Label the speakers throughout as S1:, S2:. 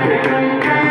S1: చిత్రం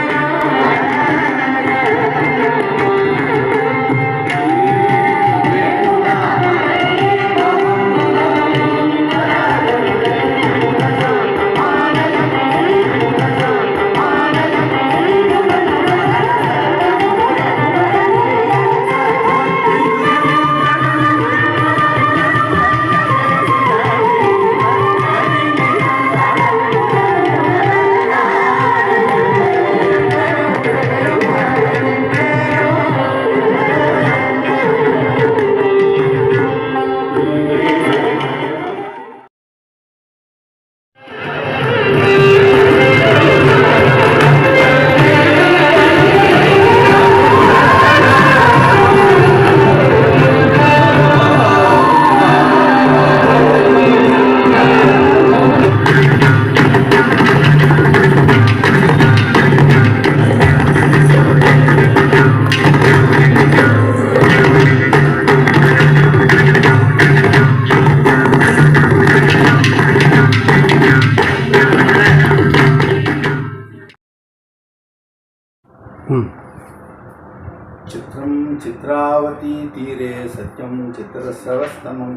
S1: చిత్రావతీ తీరే సత్యం చిత్రస్రవస్తమం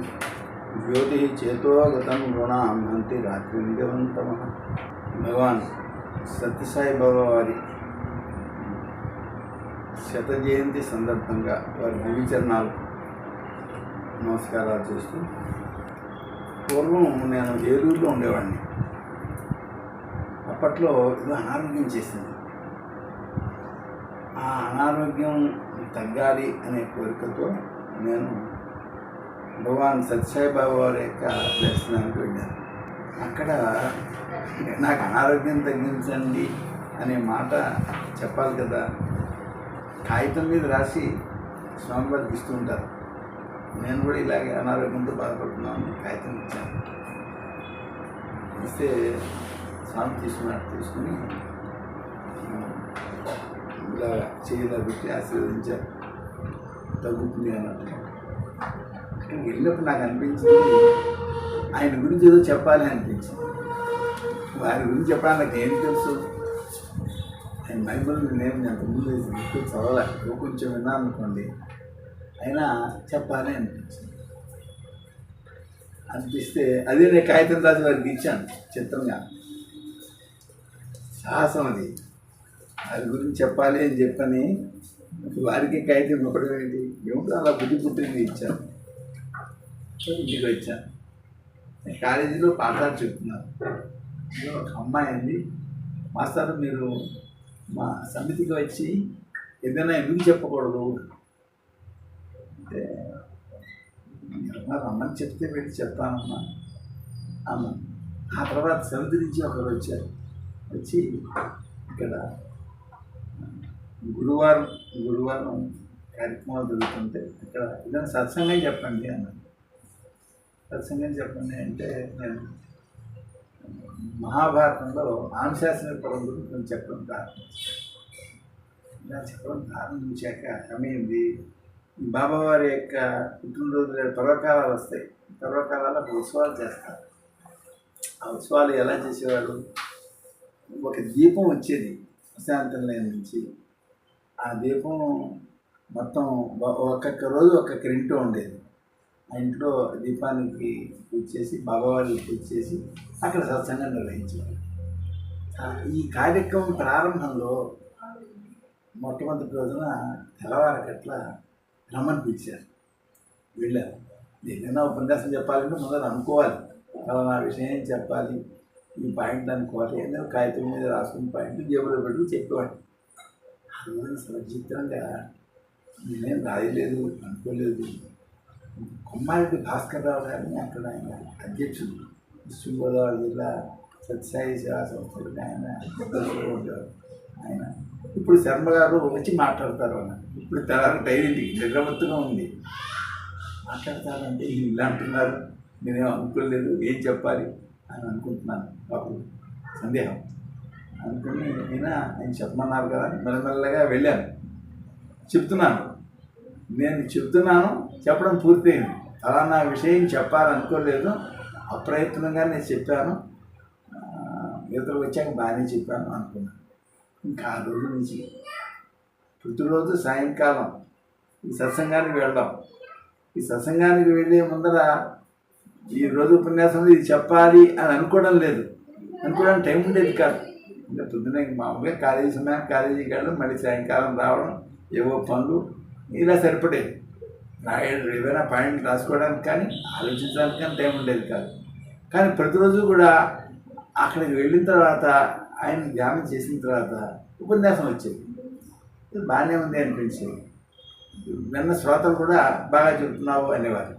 S1: జ్యోతి చేతోగతం గుణాం హంతి రాత్రి నిగవంతమ భగవాన్ సత్యసాయి బాబా వారి శత జయంతి సందర్భంగా వారి దివిచరణాలు నమస్కారాలు చేస్తూ పూర్వం నేను ఏలూరులో ఉండేవాడిని. అప్పట్లో ఇది అనారోగ్యం చేసింది. ఆ అనారోగ్యం తగ్గాలి అనే కోరికతో నేను భగవాన్ సత్యసాయిబాబా వారి యొక్క దర్శనానికి వెళ్ళాను. అక్కడ నాకు అనారోగ్యం తగ్గించండి అనే మాట చెప్పాలి కదా. కాగితం మీద రాసి స్వామివారికి ఇస్తూ ఉంటారు. నేను కూడా ఇలాగే అనారోగ్యంతో బాధపడుతున్నాను కాగితం ఇచ్చాను. ఇస్తే స్వామి తీసుకున్నాడు తీసుకుని ఇలా చేయలా పెట్టి ఆశీర్వదించారు తగ్గుతుంది అన్నట్టు. వెళ్ళినప్పుడు నాకు అనిపించింది ఆయన గురించి ఏదో చెప్పాలి అనిపించింది. వారి గురించి చెప్పడానికి నాకు ఏం తెలుసు? ఆయన బైబిల్ నేను అంతకుముందు ఎక్కువ చదవలే. కొంచెం విన్నాను అనుకోండి. అయినా చెప్పాలి అనిపించింది. అనిపిస్తే అదే నేను కాగితం రాసి వారికి ఇచ్చాను చిత్రంగా. సాహసం అది. అది గురించి చెప్పాలి అని చెప్పని వారికి కాగితం ఇవ్వడం ఏంటి? ఏమిటో అలా బుద్ధి పుట్టింది ఇచ్చాను ఇంటికి వచ్చాను కాలేజీలో పాఠాలు చెప్తున్నాను ఒక అమ్మాయి అండి. మాస్టర్ మీరు మా సమితికి వచ్చి ఏదైనా ఎందుకు చెప్పకూడదు? అంటే రమ్మని చెప్తే వెళ్ళి చెప్తానమ్మా. అమ్మ. ఆ తర్వాత సమితి నుంచి ఒకరు వచ్చారు. వచ్చి ఇక్కడ గురువారం గురువారం కార్యక్రమాలు జరుగుతుంటే ఇక్కడ ఏదైనా సత్సంగం చెప్పండి అన్నాడు. సత్సంగం చెప్పండి అంటే నేను మహాభారతంలో ఆనుశాసన పరం గురించి కొంచెం చెప్పడం ప్రారంభించాను. ఇలా చెప్పడం ప్రారంభించాక సమయంది బాబావారి యొక్క పుట్టినరోజు పర్వకాలాలు వస్తాయి. పర్వకాలలో ఉత్సవాలు చేస్తారు. ఆ ఉత్సవాలు ఎలా చేసేవాడు ఒక దీపం వచ్చేది. ప్రశాంతంలో నుంచి ఆ దీపం మొత్తం ఒక్కొక్క రోజు ఒక్కొక్క ఇంట్లో ఉండేది. ఆ ఇంట్లో దీపానికి పూజ చేసి బాబావారికి పూజ చేసి అక్కడ సత్సంగం నిర్వహించేవారు. ఈ కార్యక్రమం ప్రారంభంలో మొట్టమొదటి రోజున తెల్లవారకట్ల రమ్మని పిలిచారు. వెళ్ళారు. ఏదైనా ఉపన్యాసం చెప్పాలంటే ముందర అనుకోవాలి. నా విషయం ఏం చెప్పాలి? ఈ పాయింట్లు అనుకోవాలి. ఏదైనా కాగితం మీద రాసుకున్న పాయింట్ జేబులో పెట్టుకు చెప్పేవాడిని. ఆ నేనేం రాయలేదు అనుకోలేదు. కొమ్మారెడ్డి భాస్కర్ రావు గారిని అక్కడ ఆయన అధ్యక్షుడు. పశ్చిమ గోదావరి జిల్లా సత్యసాయి సేవా సంస్థలు ఆయన అధ్యక్షుడు ఉండేవారు. ఆయన. ఇప్పుడు శర్మ గారు వచ్చి మాట్లాడతారు అన్న. ఇప్పుడు తెల్లారి డైరీ నిద్రమత్తుగా ఉంది. మాట్లాడతారంటే వీళ్ళు ఇలా అంటున్నారు. నేనేం అనుకోలేదు ఏం చెప్పాలి అని అనుకుంటున్నాను. అప్పుడు సందేహం. అనుకుని నేను ఆయన చెప్పమన్నారు కదా? అని మెల్లమెల్లగా వెళ్ళాను. చెప్తున్నాను. నేను చెప్తున్నాను చెప్పడం పూర్తయింది. అలా నా విషయం చెప్పాలనుకోలేదు. అప్రయత్నంగా నేను చెప్పాను. ఇతరులు వచ్చాక బాగానే చెప్పాను అనుకున్నాను. ఇంకా ఆ రోజు నుంచి ప్రతిరోజు సాయంకాలం ఈ సత్సంగానికి వెళ్ళడం. ఈ సత్సంగానికి వెళ్ళే ముందర ఈ రోజు ఉపన్యాసంలో ఇది చెప్పాలి అని అనుకోవడం లేదు. అనుకోవడానికి టైం ఉండేది కాదు. అంటే పొద్దున మామూలుగా కాలేజీ సమయానికి కాలేజీకి వెళ్ళడం మళ్ళీ సాయంకాలం రావడం ఏవో పనులు ఇలా సరిపడేది రాయడం ఏదైనా పాయింట్ రాసుకోవడానికి కానీ ఆలోచించడానికి కానీ టైం ఉండేది కాదు. కానీ ప్రతిరోజు కూడా అక్కడికి వెళ్ళిన తర్వాత ఆయన ధ్యానం చేసిన తర్వాత ఉపన్యాసం వచ్చేది. ఇది బాగానే ఉంది అనిపించేది. నిన్న శ్రోతలు కూడా బాగా చెబుతున్నావు అనేవారు.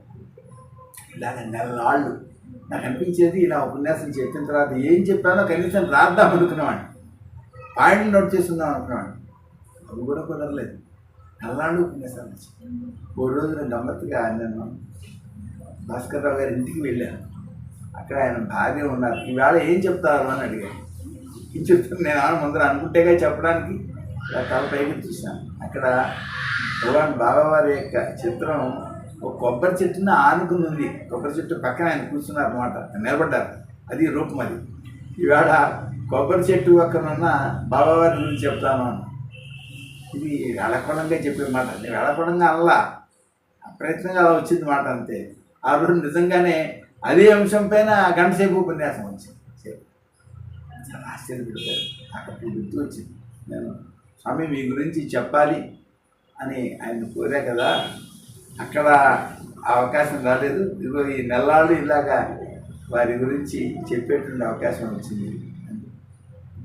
S1: ఇలాగ నెలలాళ్ళు నాకు అనిపించేది ఇలా ఉపన్యాసం చెప్పిన తర్వాత ఏం చెప్పానో కనీసం రాద్దాం అనుకునేవాడిని. పాయింట్లు నోట్ చేసుకుందాం అనుకునేవాడిని. అవి కూడా కుదరలేదు. నెలలాళ్ళు ఉపన్యాసాలు వచ్చాయి. ఓ రోజు నేను గమ్మత్తుగా నేను భాస్కర్రావు గారి ఇంటికి వెళ్ళాను. అక్కడ ఆయన భార్య ఉన్నారు. ఈవేళ ఏం చెప్తారు అని అడిగాను. ఏం చెప్తాను నేను ఆయన ముందర అనుకుంటేగా చెప్పడానికి తల పైకి చూశాను అక్కడ భగవాన్ బాబావారి యొక్క చిత్రం ఒక కొబ్బరి చెట్టున ఆనుకుని ఉంది కొబ్బరి చెట్టు పక్కన ఆయన కూర్చున్నారు అనమాట నిలబడ్డారు. అది రూపం అది. ఈవేళ కొబ్బరి చెట్టు పక్కనున్న బాబావారి గురించి చెప్తాను. అన్న ఇది వెళ్ళకూడంగా చెప్పే మాట. నేను వెళ్ళకూడంగా అల్లా. అప్రయత్నంగా అలా వచ్చింది మాట అంతే. ఆ రోజు నిజంగానే అదే అంశం పైన గంటసేపు ఉపన్యాసం వచ్చింది. చాలా ఆశ్చర్యపడిపోయారు. అక్కడ గుర్తు వచ్చింది. నేను స్వామి మీ గురించి చెప్పాలి అని ఆయన కోరా కదా. అక్కడ ఆ అవకాశం రాలేదు. ఇదిగో ఈ నెలలు ఇలాగా వారి గురించి చెప్పేటువంటి అవకాశం వచ్చింది.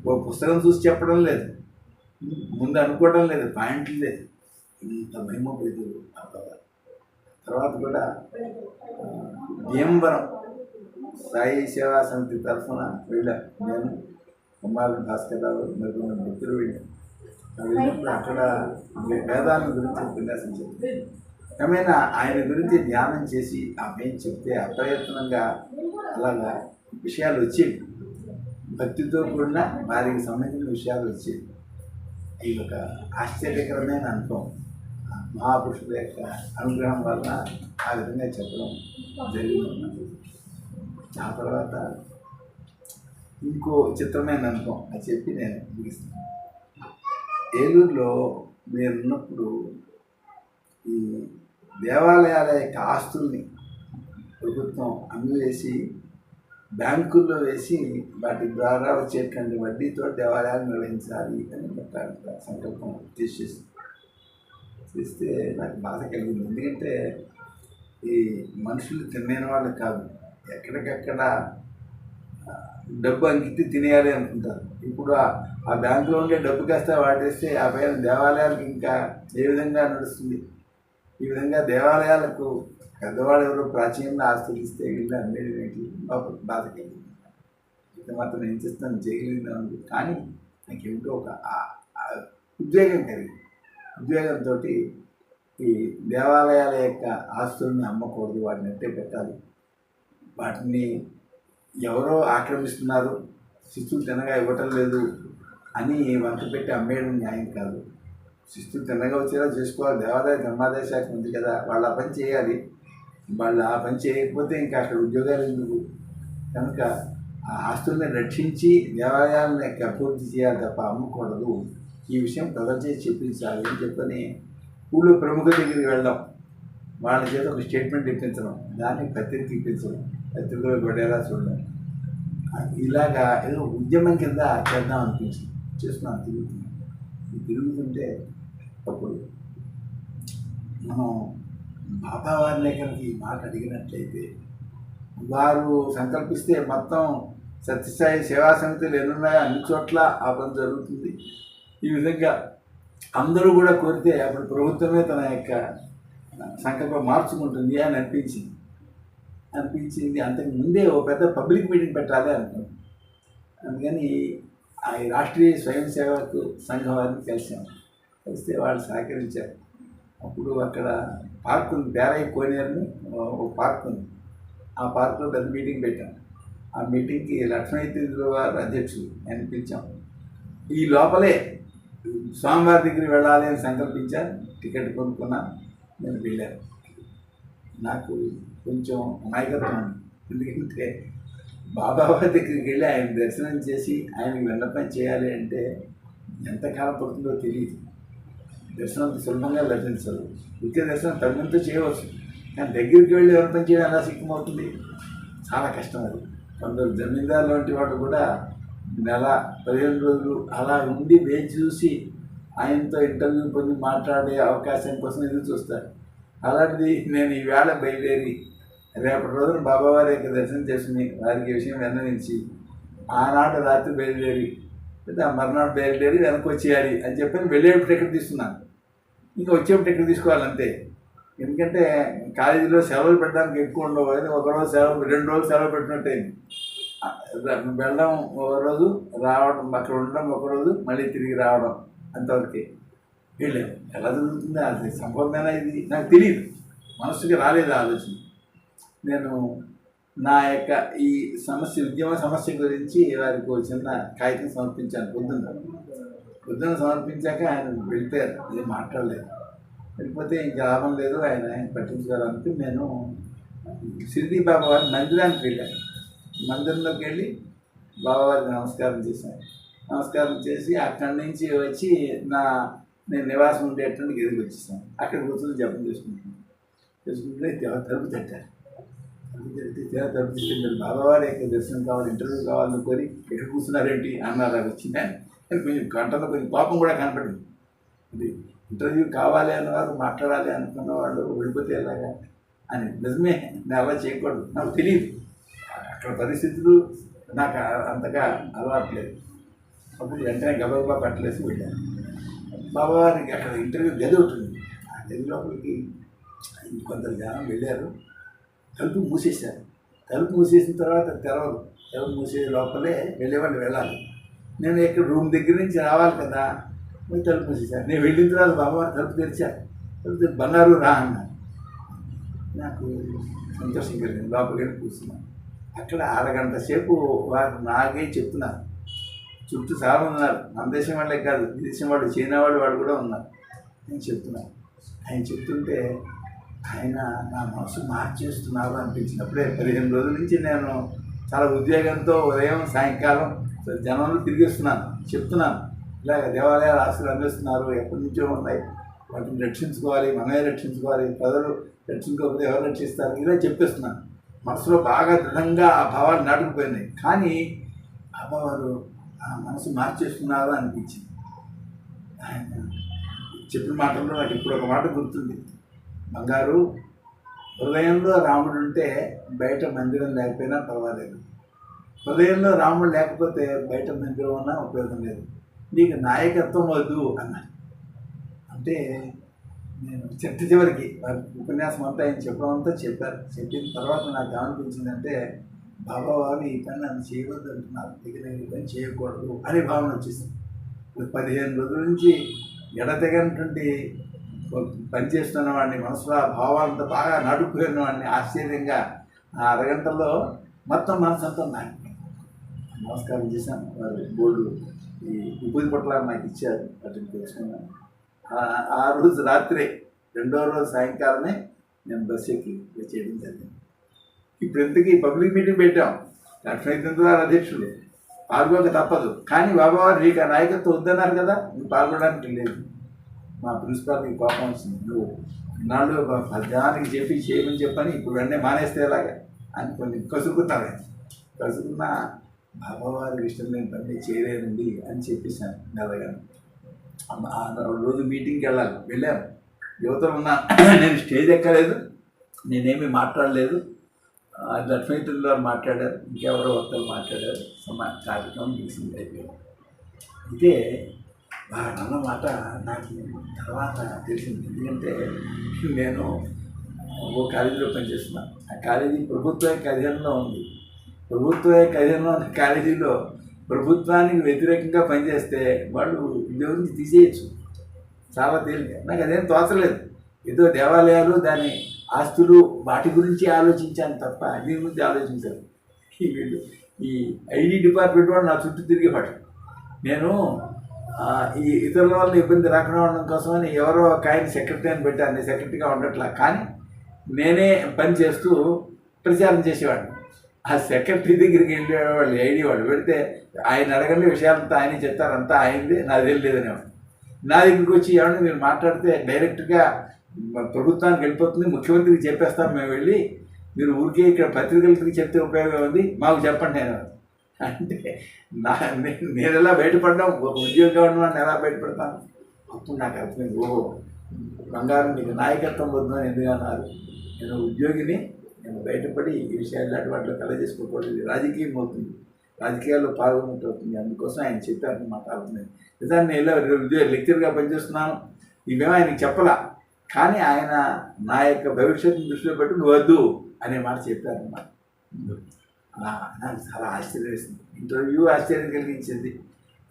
S1: ఓ పుస్తకం చూసి చెప్పడం లేదు. ముందు అనుకోవడం లేదు. పాయింట్లు లేదు. ఇంత మహిమపోయింది ఆ తర్వాత కూడా భీమవరం సాయి సేవా సమితి తరఫున వెళ్ళాం. నేను కుమారు భాస్కర్రావు మరియు మన మిత్రులు వెళ్ళాం. వెళ్ళినప్పుడు అక్కడ వేదాల గురించి ఉపన్యాసం చెప్తాను ఏమైనా ఆయన గురించి ధ్యానం చేసి ఆమె చెప్తే అప్రయత్నంగా అలాగా విషయాలు వచ్చేవి. భక్తితో కూడిన వారికి సంబంధించిన విషయాలు వచ్చేవి. ఇది ఒక ఆశ్చర్యకరమైన అనుభవం. మహాపురుషుల యొక్క అనుగ్రహం వలన ఆ విధంగా చెప్పడం జరిగింది. ఆ తర్వాత ఇంకో చిత్రమైన అనుభవం. అది చెప్పి నేను ముగిస్తాను. ఏలూరులో మీరున్నప్పుడు ఈ దేవాలయాల యొక్క ఆస్తుల్ని ప్రభుత్వం అమ్మివేసి బ్యాంకుల్లో వేసి వాటి ద్వారా వచ్చేటువంటి వడ్డీతో దేవాలయాలు నిర్వహించాలి అని ఒక సంకల్పం తీసేసి చేస్తే నాకు బాధ కలిగింది. ఎందుకంటే ఈ మనుషులు తినేని వాళ్ళు కాదు. ఎక్కడికక్కడ డబ్బు అంకితే తినేయాలి అనుకుంటారు. ఇప్పుడు ఆ- ఆ బ్యాంకులో ఉండే డబ్బు కాస్త వాడేస్తే ఆ పైన దేవాలయాలకు ఇంకా ఏ విధంగా నడుస్తుంది? ఈ విధంగా దేవాలయాలకు పెద్దవాళ్ళు ఎవరో ప్రాచీనంగా ఆస్తులు ఇస్తే వీళ్ళు అమ్మేది ఏంటి? బాబు బాధ ఇది మాత్రం ఏం చేస్తాను చేయగలిగిన ఉంది కానీ నాకు ఏమిటో ఒక ఉద్వేగం కలిగింది. ఉద్వేగంతో ఈ దేవాలయాల యొక్క ఆస్తుల్ని అమ్మకూడదు వాటిని అట్టే పెట్టాలి. వాటిని ఎవరో ఆక్రమిస్తున్నారు శిశువులు తినగా ఇవ్వటం లేదు అని వంట పెట్టి అమ్మేయడం న్యాయం కాదు. శిస్తులు తిన్నగా వచ్చేలా చేసుకోవాలి. దేవాలయ ధర్మాదాయ శాఖ ఉంది కదా వాళ్ళు ఆ పని చేయాలి. వాళ్ళు ఆ పని చేయకపోతే ఇంకా అక్కడ ఉద్యోగాలు ఎందుకు? కనుక ఆ ఆస్తుల్ని రక్షించి దేవాలయాలను అభివృద్ధి చేయాలి తప్ప అమ్మకూడదు ఈ విషయం ప్రజలు చేసి చెప్పించాలి అని చెప్పని ఊళ్ళో ప్రముఖుల దగ్గరికి వెళ్ళడం వాళ్ళ చేత ఒక స్టేట్మెంట్ ఇప్పించడం. దాన్ని పత్రిక ఇప్పించడం. పత్రికలో పడేలా చూడడం. ఇలాగా ఏదో ఉద్యమం కింద చేద్దాం అనిపించింది. చేస్తున్నాను తిరుగుతున్నాను. తిరుగుతుంటే అప్పుడు మనం బాబా వారినే కనుక ఈ మాట అడిగినట్లయితే వారు సంకల్పిస్తే మొత్తం సత్యసాయి సేవా సమితులు ఎన్నున్నాయో అన్ని చోట్ల ఆ పని జరుగుతుంది. ఈ విధంగా అందరూ కూడా కోరితే అప్పుడు ప్రభుత్వమే తన యొక్క సంకల్పం మార్చుకుంటుంది అని అనిపించింది. అనిపించింది. అంతకు ముందే ఓ పెద్ద పబ్లిక్ మీటింగ్ పెట్టాలి అనుకున్నాం. అందుకని ఆ రాష్ట్రీయ స్వయం సేవకు సంఘం వారిని కలిసాము వస్తే వాళ్ళు సహకరించారు. అప్పుడు అక్కడ పార్క్ ఉంది. బేరయ్య కోనేరుని ఒక పార్క్ ఉంది. ఆ పార్క్లో పెద్ద మీటింగ్ పెట్టాం. ఆ మీటింగ్కి లక్ష్మీ వారు అధ్యక్షులు. ఆయన పిలిచాం. ఈ లోపలే స్వామివారి దగ్గరికి వెళ్ళాలి అని సంకల్పించాను టికెట్ కొనుక్కున్నా నేను వెళ్ళాను. నాకు కొంచెం అమాయకత్వం ఉంది. ఎందుకంటే బాబాబా దగ్గరికి వెళ్ళి ఆయన దర్శనం చేసి ఆయనకి విన్నపం చేయాలి అంటే ఎంతకాలం పడుతుందో తెలియదు. దర్శనం సులభంగా లభించదు నిత్య దర్శనం తగినంత చేయవచ్చు. కానీ దగ్గరికి వెళ్ళి ఎవరి పని చేయడం ఎలా సిద్ధమవుతుంది చాలా కష్టం అది. కొందరు జమీందారు లాంటి వాడు కూడా నెల పదిహేను రోజులు అలా ఉండి వేచి చూసి ఆయనతో ఇంటర్వ్యూ పొంది మాట్లాడే అవకాశం కోసం ఎదురు చూస్తారు. అలాంటిది నేను ఈవేళ బయలుదేరి రేపటి రోజున బాబావారి యొక్క దర్శనం చేసుకుని వారికి విషయం వెన్ననించి ఆనాడు రాత్రి బయలుదేరి మర్నాడు బయలుదేరి వెనక్కి వచ్చేయాలి అని చెప్పి వెళ్ళేప్పుడు టికెట్ తీసుకున్నాను. ఇంకా వచ్చేప్పుడు టికెట్ తీసుకోవాలంతే. ఎందుకంటే కాలేజీలో సెలవులు పెట్టడానికి ఎక్కువ ఉండవు కానీ ఒక రోజు సెలవు రెండు రోజులు సెలవు పెట్టినట్టయింది. వెళ్ళడం ఒక రోజు రావడం అక్కడ ఉండడం ఒక రోజు మళ్ళీ తిరిగి రావడం అంతవరకే. వెళ్ళాము ఎలా జరుగుతుందో అది సంభవమేనా ఇది నాకు తెలియదు మనసుకి రాలేదు ఆలోచన. నేను నా యొక్క ఈ సమస్య ఉద్యమ సమస్య గురించి వారికి ఒక చిన్న కాగితం సమర్పించాను పొద్దున్న పొద్దున్న సమర్పించాక ఆయన వెళ్ళిపోయారు ఏం మాట్లాడలేదు. వెళ్ళిపోతే ఇంకా లాభం లేదు ఆయన ఆయన పట్టించుకోవాలంటే నేను షిరిడి బాబా వారి మందిరానికి వెళ్ళాను. మందిరంలోకి వెళ్ళి బాబావారికి నమస్కారం చేశాను. నమస్కారం చేసి అక్కడి నుంచి వచ్చి నా నేను నివాసం ఉండేటువంటి గదికి వచ్చేసాను. అక్కడ కూర్చొని జపం చేసుకుంటున్నాను. చేసుకుంటే తలుపు తట్టారు. తలుపు మీరు బాబావారి యొక్క దర్శనం కావాలి ఇంటర్వ్యూ కావాలని కోరి ఎక్కడ కూర్చున్నారేంటి అన్నారు అది వచ్చిందని అని కొంచెం గంటలో కొంచెం కోపం కూడా కనపడింది. అది ఇంటర్వ్యూ కావాలి అన్నవారు మాట్లాడాలి అనుకున్న వాళ్ళు వెళ్ళిపోతే ఎలాగా అని. నిజమే నేను అలా చేయకూడదు. నాకు తెలియదు. అక్కడ పరిస్థితులు నాకు అంతగా అలవాట్లేదు అప్పుడు వెంటనే గబగబా పట్టలేసి వెళ్ళాను. బాబావారికి అక్కడ ఇంటర్వ్యూ గది ఉంటుంది ఆ గది లోపలికి కొందరు జనం వెళ్ళారు. తలుపు మూసేశారు. తలుపు మూసేసిన తర్వాత తెరవరు. తలుపు మూసే లోపలే వెళ్ళేవాళ్ళు వెళ్ళాలి. నేను ఇక్కడ రూమ్ దగ్గర నుంచి రావాలి కదా మీరు తలుపు మూసేశారు నేను వెళ్ళిన తర్వాత బాబా తలుపు తెరిచారు. తలుపు బంగారు రా అన్నారు. నాకు సంతోషం కలిగింది. లోపలికి వెళ్ళి కూర్చున్నాను. అక్కడ అరగంట సేపు వారు నాకే చెప్తున్నారు. చుట్టూ చాలా ఉన్నారు. మన దేశం వాళ్ళే కాదు విదేశం వాళ్ళు చైనా వాళ్ళు వాళ్ళు కూడా ఉన్నారు. నేను చెప్తున్నాను. ఆయన చెప్తుంటే ఆయన నా మనసు మార్చేస్తున్నారు అనిపించినప్పుడే పదిహేను రోజుల నుంచి నేను చాలా ఉద్వేగంతో ఉదయం సాయంకాలం జనంలో తిరిగిస్తున్నాను చెప్తున్నాను. ఇలాగ దేవాలయాలు ఆస్తులు అందిస్తున్నారు ఎప్పటి నుంచో ఉన్నాయి. వాటిని రక్షించుకోవాలి మనమే రక్షించుకోవాలి ప్రజలు రక్షించుకోకపోతే ఎవరు రక్షిస్తారు? ఇలా చెప్పేస్తున్నాను. మనసులో బాగా దృఢంగా ఆ భావాలు నాటుకుపోయినాయి. కానీ అమ్మవారు ఆ మనసు మార్చేస్తున్నారు అనిపించింది. ఆయన చెప్పిన మాటల్లో నాకు ఇప్పుడు ఒక మాట గుర్తుంది. బంగారు హృదయంలో రాముడు ఉంటే బయట మందిరం లేకపోయినా పర్వాలేదు. హృదయంలో రాముడు లేకపోతే బయట మందిరం ఉన్నా ఉపయోగం లేదు. నీకు నాయకత్వం వద్దు అన్న. అంటే నేను చెట్టు చివరికి వారి ఉపన్యాసం అంతా ఆయన చెప్పడం అంతా చెప్పారు. చెప్పిన తర్వాత నాకు ఏమనిపించిందంటే బాబా వారు ఈ పని నన్ను చేయవద్దు అంటున్నారు ఇక నేను పని చేయకూడదు అనే భావన వచ్చేసింది. పదిహేను రోజుల నుంచి ఎడతెగనటువంటి పనిచేస్తున్న వాడిని మనసులో భావాలంతా బాగా నడుపుకున్న వాడిని ఆశ్చర్యంగా. ఆ అరగంటలో మొత్తం మనసు అంతా నాటిపోయింది నమస్కారం చేశాను. వారు బోర్డు ఈ ఉపాధి పట్ల నాకు ఇచ్చారు. వాటిని తెలుసుకున్నాను ఆ- రోజు రాత్రి రెండో రోజు సాయంకాలమే నేను బస్ ఎక్కి వచ్చేయడం జరిగింది. ఇప్పుడు ఇంతకీ పబ్లిక్ మీటింగ్ పెట్టాం. లక్ష్మీ గారు అధ్యక్షుడు పాల్గొక తప్పదు. కానీ బాబావారు నీకు ఆ నాయకత్వం వద్దన్నారు కదా నువ్వు పాల్గొనడానికి లేదు మా ప్రిన్సిపాల్కి కోపం వస్తుంది నువ్వు ఇన్నాళ్ళు పద్యానికి చెప్పి చేయమని చెప్పని ఇప్పుడు వెంటనే మానేస్తే ఎలాగా? అని కొన్ని కసుకున్నారు ఆయన. కసుకున్న బాబావారికి ఇష్టం నేను పని చేయలేనండి అని చెప్పేశాను మెల్లగా. ఆ రోజు మీటింగ్కి వెళ్ళాలి. వెళ్ళాను. యువతలు ఉన్నా నేను స్టేజ్ ఎక్కలేదు. నేనేమి మాట్లాడలేదు. ఆ, లక్ష్మీతులు గారు మాట్లాడారు. ఇంకెవరో ఒకరు మాట్లాడారు. సమా కార్యక్రమం ముగిసింది. అయిపోయింది. అయితే వాళ్ళ మాట నాకు తర్వాత తెలిసింది. ఎందుకంటే నేను ఓ కాలేజీలో పనిచేస్తున్నా. ఆ కాలేజీ ప్రభుత్వ యొక్క అధీనంలో ఉంది. ప్రభుత్వ యొక్క అధీనంలో ఉన్న కాలేజీలో ప్రభుత్వానికి వ్యతిరేకంగా పనిచేస్తే వాళ్ళు ఉద్యోగం నుంచి తీసేయచ్చు. చాలా తేలిక. నాకు అదేం తోచలేదు. ఏదో దేవాలయాలు దాని ఆస్తులు వాటి గురించి ఆలోచించాను తప్ప దీని గురించి ఆలోచించాను ఈ వీళ్ళు ఈ ఐడి డిపార్ట్మెంట్ వాళ్ళు నా చుట్టూ తిరిగేవాడు నేను ఈ ఇతరుల వల్ల ఇబ్బంది రాకుండా ఉండడం కోసమని ఎవరో ఒక ఆయన సెక్రటరీ అని పెట్టాను నేను సెక్రటరీగా ఉండట్లా. కానీ నేనే పని చేస్తూ ప్రచారం చేసేవాడిని. ఆ సెక్రటరీ దగ్గరికి వెళ్ళేవాళ్ళు ఐడి వాళ్ళు పెడితే ఆయన అడగండి విషయాలంతా ఆయన చెప్తారు అంతా ఆయనది నాది తెలియలేదని నా దగ్గరికి వచ్చి ఏమన్నా మీరు మాట్లాడితే డైరెక్ట్గా ప్రభుత్వానికి వెళ్ళిపోతుంది ముఖ్యమంత్రికి చెప్పేస్తాం మేము వెళ్ళి మీరు ఊరికే ఇక్కడ పత్రికలకి చెప్తే ఉపయోగం ఉంది మాకు చెప్పండి నేను అంటే నా నేను ఎలా బయటపడ్డాం? ఉద్యోగం నేను ఎలా బయటపడతాను? అప్పుడు నాకు అర్థమైంది ఓహో బంగారం నీకు నాయకత్వం వద్దు ఎందుకు అన్నారు నేను ఉద్యోగిని నేను బయటపడి ఈ విషయాలు ఇలాంటి వాటిలో కల చేసుకోకూడదు రాజకీయం అవుతుంది. రాజకీయాల్లో పాల్గొన్నట్టు అవుతుంది. అందుకోసం ఆయన చెప్పారు మాట అవుతుంది నిజాన్ని నేను ఇలా ఉద్యోగ లెక్చర్గా పనిచేస్తున్నాను. ఇవేమో ఆయనకి చెప్పలా? కానీ ఆయన నా యొక్క భవిష్యత్తును దృష్టిలో పెట్టి నువ్వు వద్దు అనే మాట చెప్పారన్నమాట. నాకు చాలా ఆశ్చర్యం వేసింది. ఇంటర్వ్యూ ఆశ్చర్యం కలిగించింది.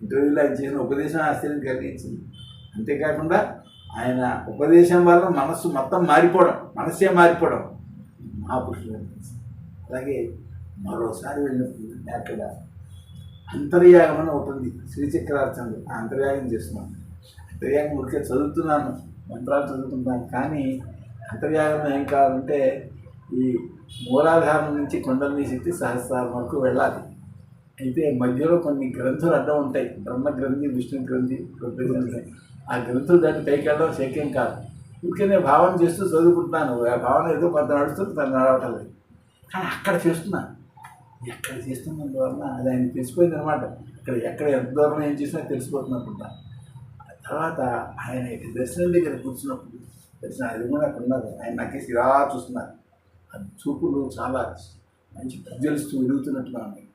S1: ఇంటర్వ్యూలో ఆయన చేసిన ఉపదేశం ఆశ్చర్యం కలిగించింది. అంతేకాకుండా ఆయన ఉపదేశం వల్ల మనస్సు మొత్తం మారిపోవడం మనస్సే మారిపోవడం మహాపురుషులు అనిపించింది అలాగే మరోసారి వెళ్ళినప్పుడు అక్కడ అంతర్యాగం అని ఉంటుంది ఉంది శ్రీచక్రార్చనలు ఆ అంతర్యాగం చేస్తున్నాను. అంతర్యాగం ఉడికే చదువుతున్నాను మంత్రాలు చదువుతున్నాను కానీ అంతర్యాగం ఏం కావాలంటే ఈ మూలాధారం నుంచి కొండలని శక్తి సహస్రారం వరకు వెళ్ళాలి. అయితే మధ్యలో కొన్ని గ్రంథులు అడ్డం ఉంటాయి. బ్రహ్మ గ్రంథి విష్ణు గ్రంథి రుద్ర గ్రంథి ఆ గ్రంథులు దాన్ని పైకి వెళ్ళడం శక్యం కాదు. ఇంకే నేను భావన చేస్తూ చదువుకుంటున్నాను. ఆ భావన ఏదో కొంత నడుస్తుంది తను నడవటం లేదు కానీ అక్కడ చేస్తున్నాను ఎక్కడ చేస్తున్నందువలన అది ఆయన తెలిసిపోయింది అనమాట ఇక్కడ ఎక్కడ ఎంత దూరం ఏం చేసినా తెలిసిపోతుంది అనుకుంటా ఆ తర్వాత ఆయన దర్శనం దగ్గర కూర్చున్నప్పుడు దర్శనం అది కూడా అక్కడ ఉన్నారు ఆయన నాకేసి ఇలా చూస్తున్నారు. ఆ చూపులు చాలా మంచి ప్రజ్వలిస్తూ వెలుగుతున్నట్టుగా ఉన్నాయి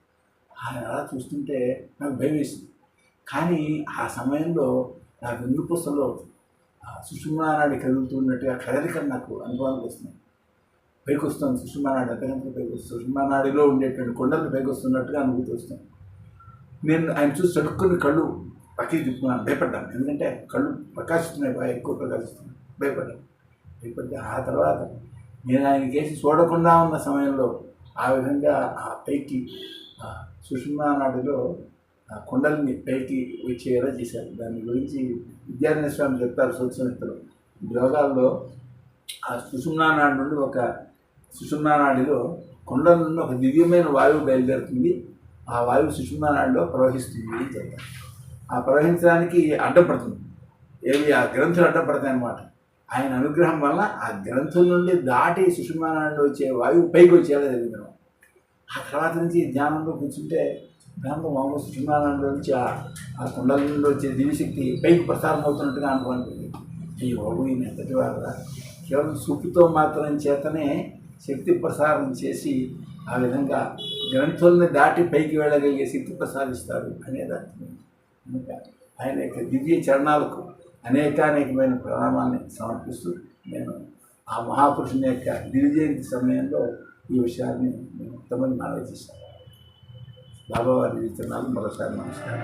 S1: ఆయన అలా చూస్తుంటే నాకు భయం వేసింది. కానీ ఆ సమయంలో నా వెన్నుపూసలో సుషుమ్నానాడి కదులుతున్నట్టుగా కదలికలు నాకు అనుభవానికి వస్తున్నాయి. పైకి వస్తుంది సుషుమ్నానాడి అంతకంటే పైకి వస్తుంది సుషుమ్నానాడిలో ఉండేటువంటి కొండలు పైకి వస్తున్నట్టుగా అనుభూతి వస్తుంది. నేను ఆయన చూసి చడుక్కుని కళ్ళు పక్కకి తిప్పుకున్నాను భయపడ్డాను. ఎందుకంటే కళ్ళు ప్రకాశిస్తున్నాయి బాగా ఎక్కువ ప్రకాశిస్తున్నాయి భయపడ్డాను. భయపడితే ఆ తర్వాత నేను ఆయన కేసి చూడకుండా ఉన్న సమయంలో ఆ విధంగా ఆ పైకి ఆ సుషుమ్నా నాడిలో ఆ కొండల్ని పైకి వచ్చేలా చేశారు. దాని గురించి విద్యారాయణ స్వామి చెప్తారు సూత్సమిత్తులు యోగాల్లో ఆ సుషుమ్నా నాడు నుండి ఒక సుషుమ్నా నాడిలో కొండల నుండి ఒక దివ్యమైన వాయువు బయలుదేరుతుంది. ఆ వాయువు సుషుమ్నా నాడిలో ప్రవహిస్తుంది అని చెప్తారు. ఆ ప్రవహించడానికి అడ్డపడుతుంది ఏవి ఆ గ్రంథులు అడ్డపడతాయి అన్నమాట ఆయన అనుగ్రహం వల్ల ఆ గ్రంథుల నుండి దాటి సుషుమానాన్ని వచ్చే వాయువు పైకి వచ్చేలా జరిగినాం ఆ తర్వాత నుంచి ధ్యానంలో కూర్చుంటే దాంతో మామూలు సుషుమానాన్ని నుంచి ఆ కుండల నుండి వచ్చే దివిశక్తి పైకి ప్రసారం అవుతున్నట్టుగా అనుకోండి. ఈ బాబు ఈయన ఎంతటి వాళ్ళ కేవలం సూపుతో మాత్రం చేతనే శక్తి ప్రసారం చేసి ఆ విధంగా గ్రంథుల్ని దాటి పైకి వెళ్ళగలిగే శక్తి ప్రసాదిస్తాడు అనేది అర్థం ఆయన యొక్క దివ్య చరణాలకు అనేకానేకమైన ప్రణామాన్ని సమర్పిస్తూ నేను ఆ మహాపురుషుని యొక్క దివ్య సమయంలో ఈ విషయాన్ని నేను మొత్తమంది మనవి చేశాను. బాబావారి విత్తనాలు మరోసారి నమస్కారం.